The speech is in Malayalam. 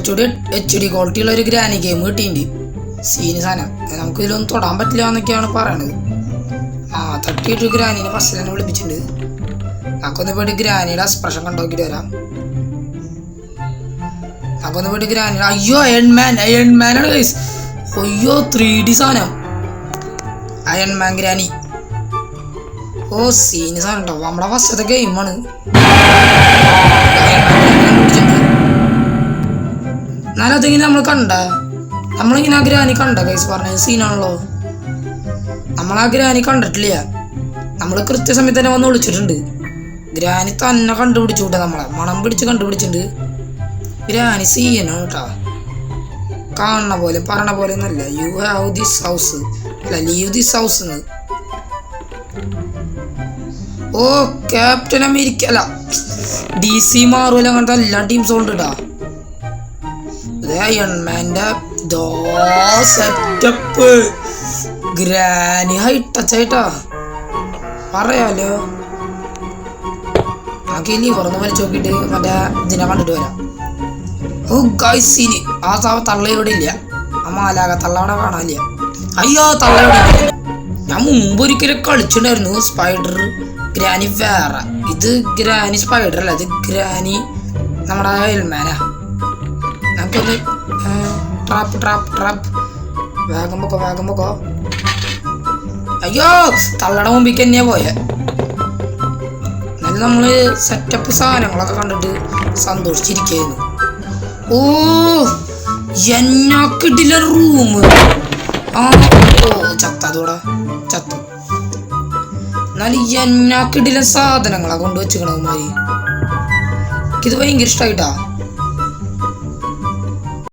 കുറച്ചുകൂടി എച്ച് ഡി ക്വാളിറ്റി ഉള്ള ഒരു ഗ്രാനി ഗെയിം കിട്ടിയിട്ടുണ്ട്. സീന്. സാധനം നമുക്ക് ഇതിലൊന്നും തൊടാൻ പറ്റില്ല എന്നൊക്കെയാണ് പറയണത്. ആ തട്ടിയിട്ട് ഗ്രാനീനെ ഫസ്റ്റ് തന്നെ വിളിപ്പിച്ചിട്ടുണ്ട്. നമുക്കൊന്ന് പോയിട്ട് ഗ്രാനിയുടെ എക്സ്പ്രഷൻ കണ്ടോക്കിട്ട് വരാം. നമുക്കൊന്ന് പോയിട്ട് ഗ്രാനിയുടെ അയ്യോ അയൺമാൻ ആണ് ഗൈസ് അയ്യോ ത്രീ ഡി സാധനം അയൺമാൻ ഗ്രാനി. ഓ സീന് സാധനം കേട്ടോ നമ്മളെ ഫസ്റ്റത്തെ ഗെയിമാണ് എന്നാലും അതിങ്ങനെ നമ്മൾ കണ്ട. നമ്മളിങ്ങനെ ആ ഗ്രാനി കണ്ട കൈസ് പറഞ്ഞ സീനാണല്ലോ നമ്മൾ ആ ഗ്രാനി കണ്ടിട്ടില്ല. നമ്മൾ കൃത്യസമയത്ത് തന്നെ വന്ന് വിളിച്ചിട്ടുണ്ട് ഗ്രാനി തന്നെ കണ്ടുപിടിച്ചു കൂട്ടെ നമ്മളെ. മണം പിടിച്ച് കണ്ടുപിടിച്ചിട്ടുണ്ട്. ഗ്രാനി സീനാണ് കേട്ടോ കാണുന്ന പോലെ പറയണ പോലെ ഒന്നല്ല യു ഹാവ് ദിസ് ഹൗസ് അല്ല ലീവ് ദിസ് ഹൗസ് ഓ ക്യാപ്റ്റൻ അമേരിക്ക. അല്ല ഡി സി മാറൂല അങ്ങനത്തെ എല്ലാ ടീംസും ഉണ്ട് കേട്ടോ അയൺമാന്റെ സെറ്റപ്പ് ഗ്രാനി ടച്ച് പറയാലോ. നമുക്ക് ഇനി പുറന്ന് വലിച്ചു നോക്കിയിട്ട് മറ്റേ ഇതിനെ കണ്ടിട്ട് വരാം. ഓ ഗൈസിന് ആ സാവ തള്ള ഇല്ല. ആ മാലാക തള്ള കാണാനില്ല. അയ്യോ തള്ള ഞാൻ മുമ്പ് ഒരിക്കലും കളിച്ചിട്ടുണ്ടായിരുന്നു. സ്പൈഡർ ഗ്രാനി വേറെ. ഇത് ഗ്രാനി സ്പൈഡർ അല്ല ഇത് ഗ്രാനി നമ്മുടെ ഹെൽമാനാ നമുക്കൊന്ന് ട്രാപ്പ് ട്രാപ്പ് ട്രാപ്പ് വേഗം പൊക്കോ അയ്യോ തള്ളട മുമ്പിക്ക് തന്നെയാ പോയെ. എന്നാലും നമ്മൾ സെറ്റപ്പ് സാധനങ്ങളൊക്കെ കണ്ടിട്ട് സന്തോഷിച്ചിരിക്കുന്നു ഓ എന്നാക്കിട്ടില്ല റൂം ആ ഓ ചത്തോടെ ചത്തു. എന്നാലും എന്നാക്കിട്ടില്ല സാധനങ്ങളാ കൊണ്ടുവച്ചിക്കണമാതിരി എനിക്കിത് ഭയങ്കര ഇഷ്ടമായിട്ടാ